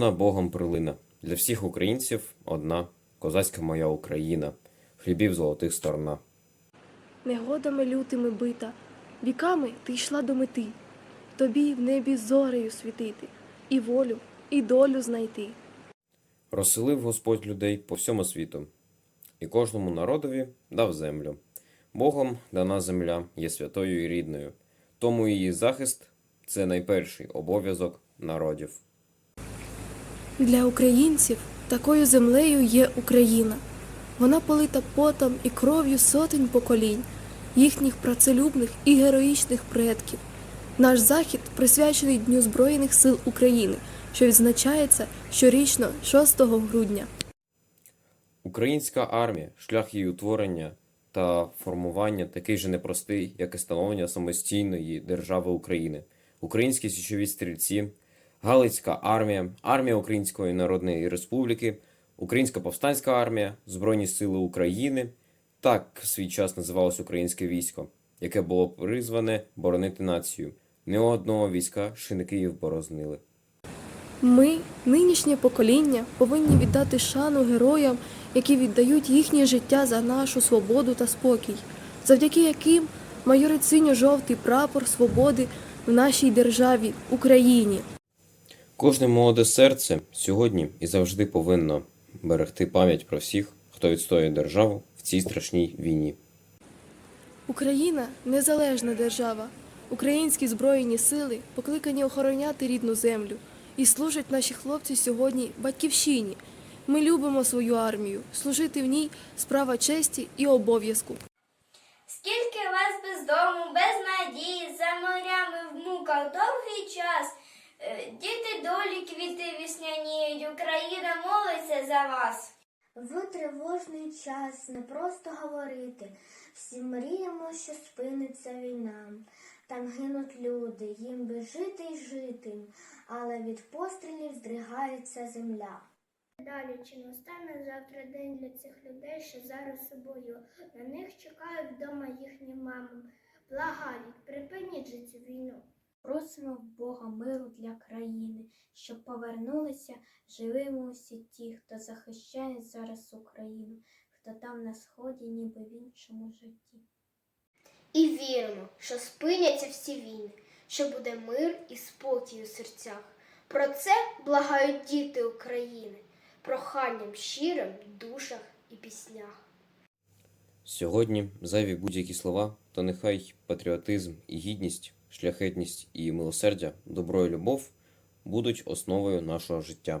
дана Богом прилина. Для всіх українців одна козацька моя Україна, хлібів золотих сторона. Негодами лютими бита, віками ти йшла до мети, тобі в небі зорею світити, і волю, і долю знайти. Розселив Господь людей по всьому світу, і кожному народові дав землю. Богом дана земля є святою і рідною, тому її захист це найперший обов'язок народів. Для українців такою землею є Україна. Вона полита потом і кров'ю сотень поколінь, їхніх працелюбних і героїчних предків. Наш захід присвячений Дню Збройних сил України, що відзначається щорічно 6 грудня. Українська армія, шлях її утворення та формування такий же непростий, як і становлення самостійної держави України. Українські січові стрільці, Галицька армія, армія Української Народної Республіки, Українська повстанська армія, Збройні Сили України. Так свій час називалось українське військо, яке було призване боронити націю. Не одного війська ще не Київ борознили. Ми, нинішнє покоління, повинні віддати шану героям, які віддають їхнє життя за нашу свободу та спокій, завдяки яким майорить синьо-жовтий прапор свободи в нашій державі Україні. Кожне молоде серце сьогодні і завжди повинно берегти пам'ять про всіх, хто відстоює державу в цій страшній війні. Україна незалежна держава. Українські збройні сили покликані охороняти рідну землю і служать наші хлопці сьогодні батьківщині. Ми любимо свою армію, служити в ній справа честі і обов'язку. Скільки вас без дому, без надії, за морями в муках довгий час. Е, Діти долі квіти вісняніють, Україна молиться за вас. В тривожний час не просто говорити. Всі мріємо, що спиниться війна. Там гинуть люди, їм би жити й жити, але від пострілів здригається земля. Далі чи настане завтра день для цих людей, що зараз у бою? На них чекають вдома їхні мами. Благають, припиніть же цю війну. Просимо Бога миру для країни, щоб повернулися живими усі ті, хто захищає зараз Україну, хто там на сході, ніби в іншому житті. І віримо, що спиняться всі війни, що буде мир і спокій у серцях. Про це благають діти України, проханням щирим в душах і піснях. Сьогодні зайві будь-які слова, то нехай патріотизм і гідність, шляхетність і милосердя, добро і любов будуть основою нашого життя.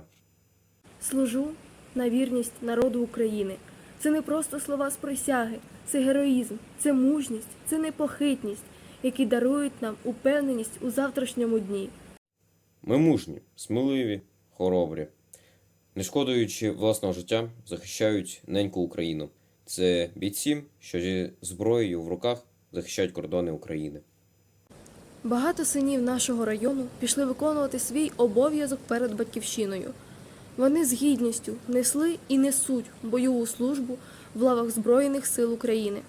Служу на вірність народу України. Це не просто слова з присяги, це героїзм, це мужність, це непохитність, які дарують нам упевненість у завтрашньому дні. Ми мужні, сміливі, хоробрі, не шкодуючи власного життя, захищають неньку Україну. Це бійці, що зі зброєю в руках захищають кордони України. Багато синів нашого району пішли виконувати свій обов'язок перед батьківщиною. Вони з гідністю несли і несуть бойову службу в лавах Збройних сил України.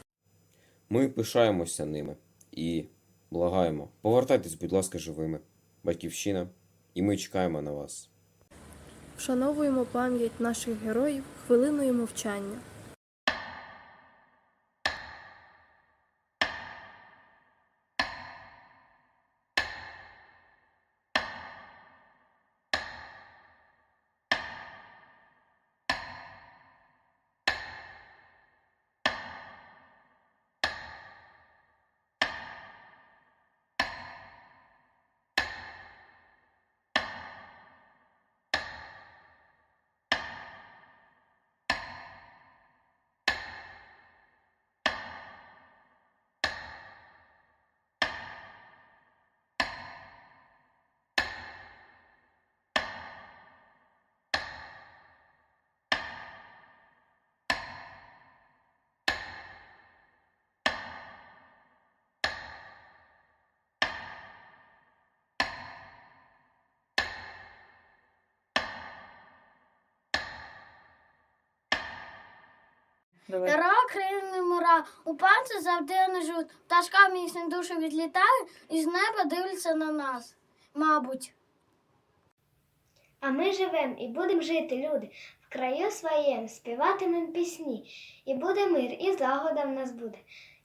Ми пишаємося ними і благаємо. Повертайтесь, будь ласка, живими. Батьківщина, і ми чекаємо на вас. Вшановуємо пам'ять наших героїв хвилиною мовчання. Гера крильний мура, у панці завжди не жут. Пташками їхні душі відлітають і з неба дивляться на нас. Мабуть. А ми живем і будемо жити, люди, в краю своєму, співатимем пісні, і буде мир, і злагода в нас буде,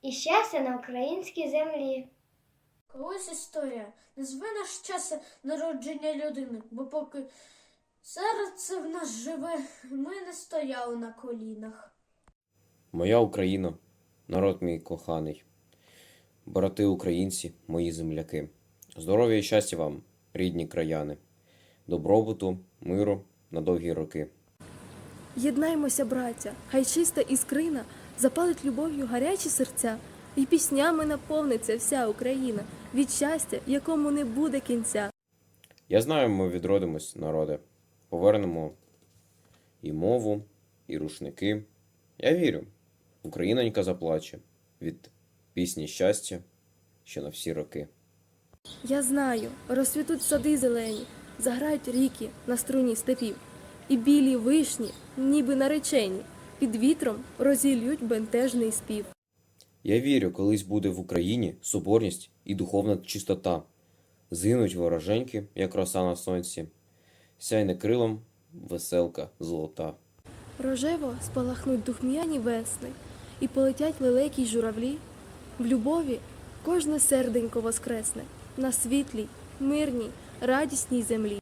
і щастя на українській землі. Колись історія назве наш час народження людини, бо поки серце в нас живе, ми не стояли на колінах. Моя Україна, народ мій коханий, брати українці, мої земляки, здоров'я і щастя вам, рідні краяни, добробуту, миру на довгі роки. Єднаймося, браття, хай чиста іскрина запалить любов'ю гарячі серця, і піснями наповниться вся Україна від щастя, якому не буде кінця. Я знаю, ми відродимось, народе, повернемо і мову, і рушники. Я вірю, Українонька заплаче від пісні щастя ще на всі роки. Я знаю, розцвітуть сади зелені, заграють ріки на струні степів, і білі вишні, ніби наречені, під вітром розілють бентежний спів. Я вірю, колись буде в Україні соборність і духовна чистота. Згинуть вороженьки, як роса на сонці, сяйне крилом веселка золота. Рожево спалахнуть духм'яні весни, і полетять лелекі журавлі. В любові кожне серденько воскресне на світлій, мирній, радісній землі.